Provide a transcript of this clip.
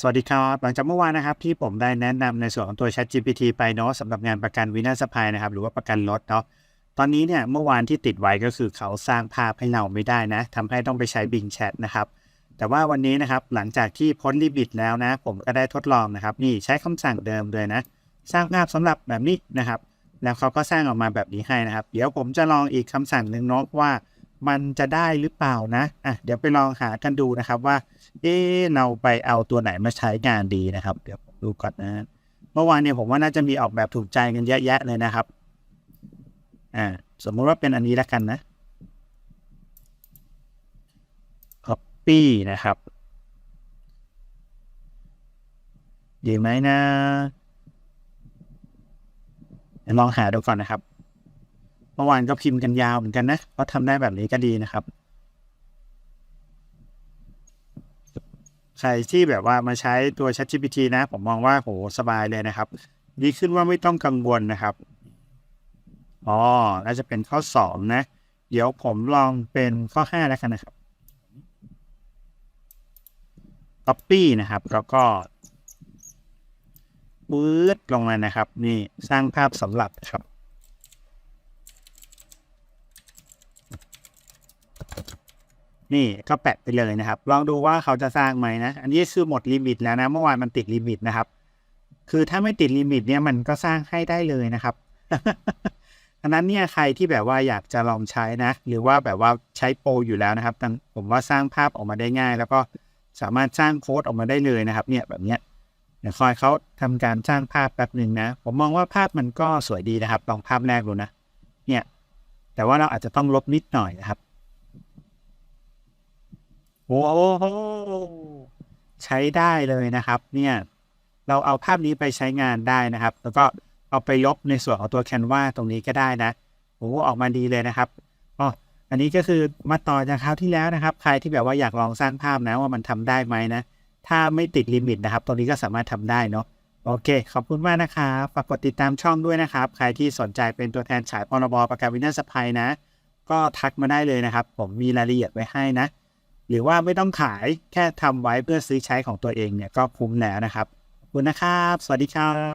สวัสดีครับ หลังจากเมื่อวานนะครับที่ผมได้แนะนำในส่วนของตัว Chat GPT ไปเนาะสำหรับงานประกันวินาศภัยนะครับ หรือว่าประกันรถเนาะตอนนี้เนี่ยเมื่อวานที่ติดไว้ก็คือเขาสร้างภาพให้เราไม่ได้นะทำให้ต้องไปใช้ Bing Chat นะครับ แต่ว่าวันนี้นะครับหลังจากที่พ้นลิมิตแล้วนะ ผมก็ได้ทดลองนะครับ นี่ใช้คำสั่งเดิมเลยนะ สร้างภาพสำหรับแบบนี้นะครับ แล้วเขาก็สร้างออกมาแบบนี้ให้นะครับ เดี๋ยวผมจะลองอีกคำสั่งหนึ่งเนาะว่า มันจะได้หรือเปล่านะอะเดี๋ยวไปลองหากันดูนะครับว่า เอ๊เราไปเอาตัวไหนมาใช้งานดีนะครับ เดี๋ยวผมดูก่อนนะ เมื่อวานเนี่ยผมว่าน่าจะมีออกแบบถูกใจกันเยอะแยะเลยนะครับ อ่า สมมุติว่าเป็นอันนี้แล้วกันนะ copy นะครับ ดีไหมนะลองหาดูก่อนนะครับ เมื่อวานก็พิมพ์กันยาวเหมือนกันนะเพราทำได้แบบนี้ก็ดีนะครับ ใครที่แบบว่ามาใช้ตัว ChatGPT นะ ผมมองว่าโหสบายเลยนะครับ ดีขึ้นว่าไม่ต้องกังวลนะครับอ๋อน่าจะเป็นข้อ2นะ เดี๋ยวผมลองเป็นข้อ5แล้วกันนะครับ Copy นะครับ แล้วก็ปื๊ดลงมานะครับ นี่สร้างภาพสำหรับครับ นี่ก็แปะไปเลยนะครับ ลองดูว่าเขาจะสร้างไหมนะ อันนี้คือหมดลิมิตแล้วนะ เมื่อวานมันติดลิมิตนะครับ คือถ้าไม่ติดลิมิตเนี่ยมันก็สร้างให้ได้เลยนะครับอันนั้นเนี่ยใครที่แบบว่าอยากจะลองใช้นะ หรือว่าแบบว่าใช้โปรอยู่แล้วนะครับผมว่าสร้างภาพออกมาได้ง่าย แล้วก็สามารถสร้างโค้ดออกมาได้เลยนะครับ เนี่ยแบบเนี้ยเดี๋ยวคอยเขาทำการสร้างภาพแป๊บหนึ่งนะ ผมมองว่าภาพมันก็สวยดีนะครับลองภาพแรกดูนะ เนี่ย แต่ว่าเราอาจจะต้องลบนิดหน่อยนะครับ โอ้โหใช้ได้เลยนะครับ เนี่ยเราเอาภาพนี้ไปใช้งานได้นะครับ แล้วก็เอาไปลบในส่วนของตัว Canva ตรงนี้ก็ได้นะโอ้ออกมาดีเลยนะครับอ๋ออันนี้ก็คือมาต่อจากคราวที่แล้วนะครับ ใครที่แบบว่าอยากลองสร้างภาพนะว่ามันทำได้ไหมนะ ถ้าไม่ติดลิมิตนะครับ ตรงนี้ก็สามารถทำได้เนาะโอเค ขอบคุณมากนะครับฝากกดติดตามช่องด้วยนะครับ ใครที่สนใจเป็นตัวแทนขายพรบประกันวินาศภัยนะ ก็ทักมาได้เลยนะครับ ผมมีรายละเอียดไว้ให้นะ หรือว่าไม่ต้องขายแค่ทำไว้เพื่อซื้อใช้ของตัวเองเนี่ยก็คุ้มแล้วนะครับขอบคุณนะครับ สวัสดีครับ